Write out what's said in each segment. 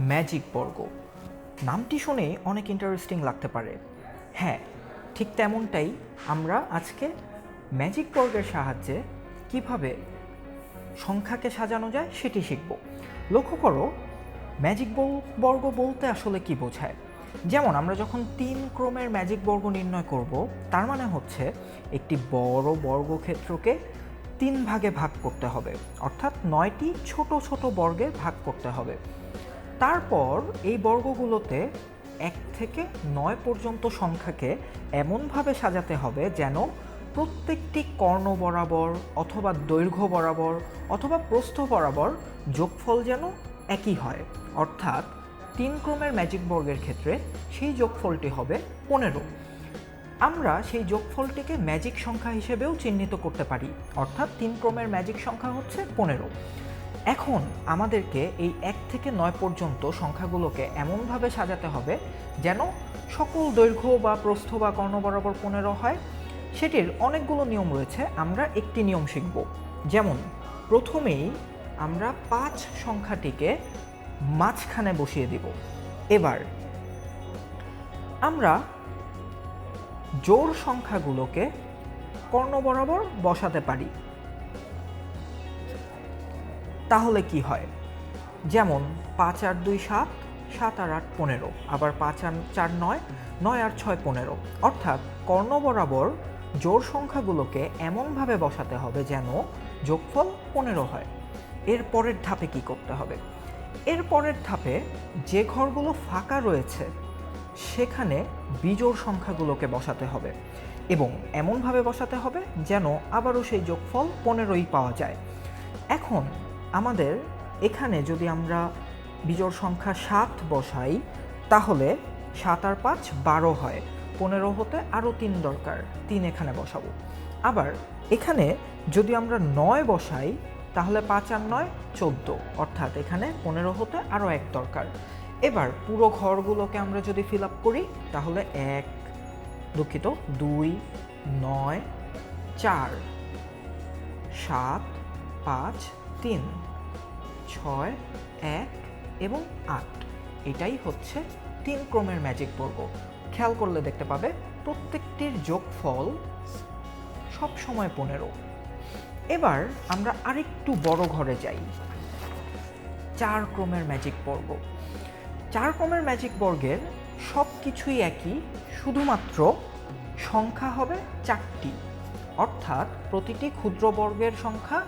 Magic বর্গ। নামটি শুনে অনেক ইন্টারেস্টিং লাগতে পারে। হ্যাঁ ঠিক তেমনটাই আমরা আজকে ম্যাজিক বর্গের সাহায্যে কীভাবে সংখ্যাকে সাজানো যায় সেটি শিখব। লক্ষ্য করো ম্যাজিক বর্গ বলতে আসলে কি বোঝায়? যেমন আমরা যখন তিন ক্রমের ম্যাজিক বর্গ নির্ণয় করব, তার মানে হচ্ছে একটি বড় বর্গক্ষেত্রকে তিন ভাগে ভাগ করতে হবে। অর্থাৎ নয়টি ছোট ছোট বর্গে ভাগ করতে হবে। তারপর এই বর্গগুলোতে এক থেকে নয় পর্যন্ত সংখ্যাকে এমনভাবে সাজাতে হবে যেন প্রত্যেকটি কর্ণ বরাবর অথবা দৈর্ঘ্য বরাবর অথবা প্রস্থ বরাবর যোগফল যেন একই হয়। অর্থাৎ তিন ক্রমের ম্যাজিক বর্গের ক্ষেত্রে সেই যোগফলটি হবে পনেরো। আমরা সেই যোগফলটিকে ম্যাজিক সংখ্যা হিসেবেও চিহ্নিত করতে পারি। অর্থাৎ তিন ক্রমের ম্যাজিক সংখ্যা হচ্ছে পনেরো। এখন আমাদেরকে এই এক থেকে নয় পর্যন্ত সংখ্যাগুলোকে এমনভাবে সাজাতে হবে যেন সকল দৈর্ঘ্য বা প্রস্থ বা কর্ণ বরাবর পনেরো হয়। সেটির অনেকগুলো নিয়ম রয়েছে, আমরা একটি নিয়ম শিখব। যেমন, প্রথমেই আমরা পাঁচ সংখ্যাটিকে মাঝখানে বসিয়ে দিব। এবার, আমরা জোর সংখ্যাগুলোকে কর্ণ বরাবর বসাতে পারি। তাহলে কি হয়? যেমন পাঁচ আর দুই সাত সাত আর আট পনেরো, আবার পাঁচ আর চার নয় নয় আর ছয় পনেরো। অর্থাৎ কর্ণ বরাবর জোর সংখ্যাগুলোকে এমনভাবে বসাতে হবে যেন যোগফল পনেরো হয়। এর পরের ধাপে কি করতে হবে? এর পরের ধাপে যে ঘরগুলো ফাঁকা রয়েছে, সেখানে বিজোড় সংখ্যাগুলোকে বসাতে হবে এবং এমনভাবে বসাতে হবে যেন আবারও সেই যোগফল পনেরোই পাওয়া যায়। এখন আমাদের এখানে যদি আমরা বিজোড় সংখ্যা সাত বসাই, তাহলে সাত আর পাঁচ বারো হয়। পনেরো হতে আরও তিন দরকার, তিন এখানে বসাবো। আবার এখানে যদি আমরা নয় বসাই, তাহলে পাঁচ আর নয় চোদ্দ, অর্থাৎ এখানে পনেরো হতে আরও এক দরকার। এবার পুরো ঘরগুলোকে আমরা যদি ফিল আপ করি, তাহলে এক, দুঃখিত, দুই, নয়, চার, সাত, পাঁচ তিন, ছয়, এক এবং আট। এটাই হচ্ছে তিন ক্রমের ম্যাজিক বর্গ। খেয়াল করলে দেখতে পাবে প্রত্যেকটির যোগফল সব সময় পনেরো। এবার আমরা আরেকটু বড় ঘরে যাই। চার ক্রমের ম্যাজিক বর্গ। চার ক্রমের ম্যাজিক বর্গের সব কিছুই একই, শুধুমাত্র সংখ্যা হবে চারটি। অর্থাৎ প্রতিটি ক্ষুদ্র বর্গের সংখ্যা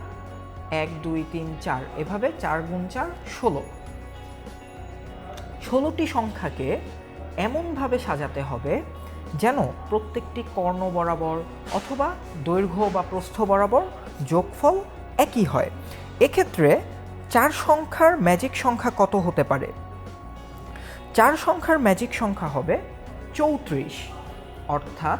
এক, দুই, তিন, চার। এভাবে চার গুণ চার, ষোলো। ষোলোটি সংখ্যাকে এমনভাবে সাজাতে হবে যেন প্রত্যেকটি কর্ণ বরাবর অথবা দৈর্ঘ্য বা প্রস্থ বরাবর যোগফল একই হয়। এক্ষেত্রে চার সংখ্যার ম্যাজিক সংখ্যা কত হতে পারে? চার সংখ্যার ম্যাজিক সংখ্যা হবে চৌত্রিশ। অর্থাৎ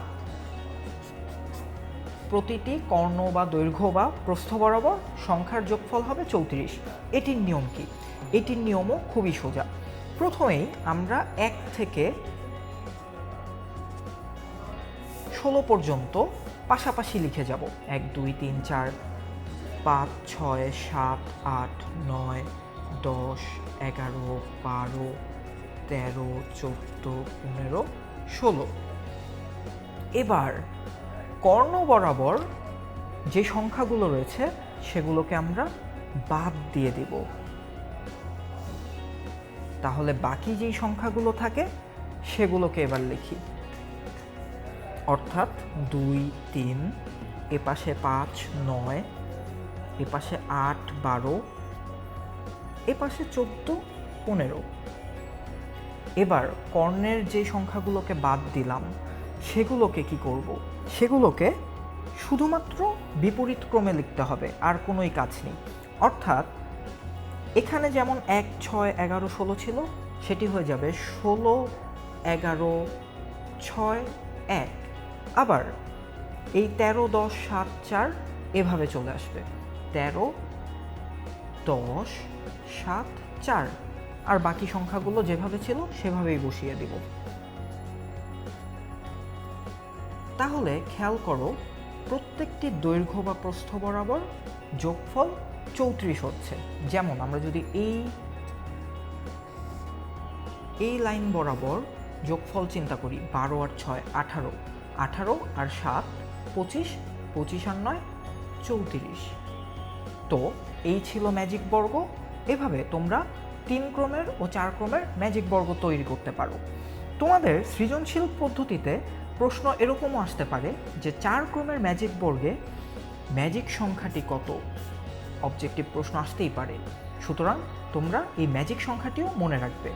প্রতিটি কর্ণ বা দৈর্ঘ্য বা প্রস্থ বরাবর সংখ্যার যোগফল হবে চৌত্রিশ। এটির নিয়ম কি? এটির নিয়মও খুবই সোজা। প্রথমেই আমরা এক থেকে ষোলো পর্যন্ত পাশাপাশি লিখে যাব। এক, দুই, তিন, চার, পাঁচ, ছয়, সাত, আট, নয়, দশ, এগারো, বারো, তেরো, চোদ্দ, পনেরো, ষোলো। এবার কর্ণ বরাবর যে সংখ্যাগুলো রয়েছে, সেগুলোকে আমরা বাদ দিয়ে দিব। তাহলে বাকি যেই সংখ্যাগুলো থাকে, সেগুলোকে এবার লিখি। অর্থাৎ দুই, তিন এপাশে পাঁচ, নয় এপাশে আট, বারো এপাশে চোদ্দ, পনেরো। এবার কর্ণের যে সংখ্যাগুলোকে বাদ দিলাম সেগুলোকে কি করব? সেগুলোকে শুধুমাত্র বিপরীত ক্রমে লিখতে হবে, আর কোনোই কাজ নেই। অর্থাৎ এখানে যেমন এক, ছয়, এগারো, ষোলো ছিল, সেটি হয়ে যাবে ষোলো, এগারো, ছয়, এক। আবার এই তেরো, দশ, সাত, চার এভাবে চলে আসবে। তেরো, দশ, সাত, চার। আর বাকি সংখ্যাগুলো যেভাবে ছিল, সেভাবেই বসিয়ে দিব। তাহলে খেয়াল করো, প্রত্যেকটি দৈর্ঘ্য বা প্রস্থ বরাবর যোগফল চৌত্রিশ হচ্ছে। যেমন আমরা যদি এই এই লাইন বরাবর যোগফল চিন্তা করি, বারো আর ছয় আঠারো আঠারো আর সাত পঁচিশ পঁচিশ আর নয় চৌত্রিশ। তো এই ছিল ম্যাজিক বর্গ। এভাবে তোমরা তিন ক্রমের ও চার ক্রমের ম্যাজিক বর্গ তৈরি করতে পারো। তোমাদের সৃজনশীল পদ্ধতিতে প্রশ্ন এরকমও আসতে পারে যে চার ক্রমের ম্যাজিক বর্গে ম্যাজিক সংখ্যাটি কত? অবজেক্টিভ প্রশ্ন আসতেই পারে। সুতরাং তোমরা এই ম্যাজিক সংখ্যাটিও মনে রাখবে।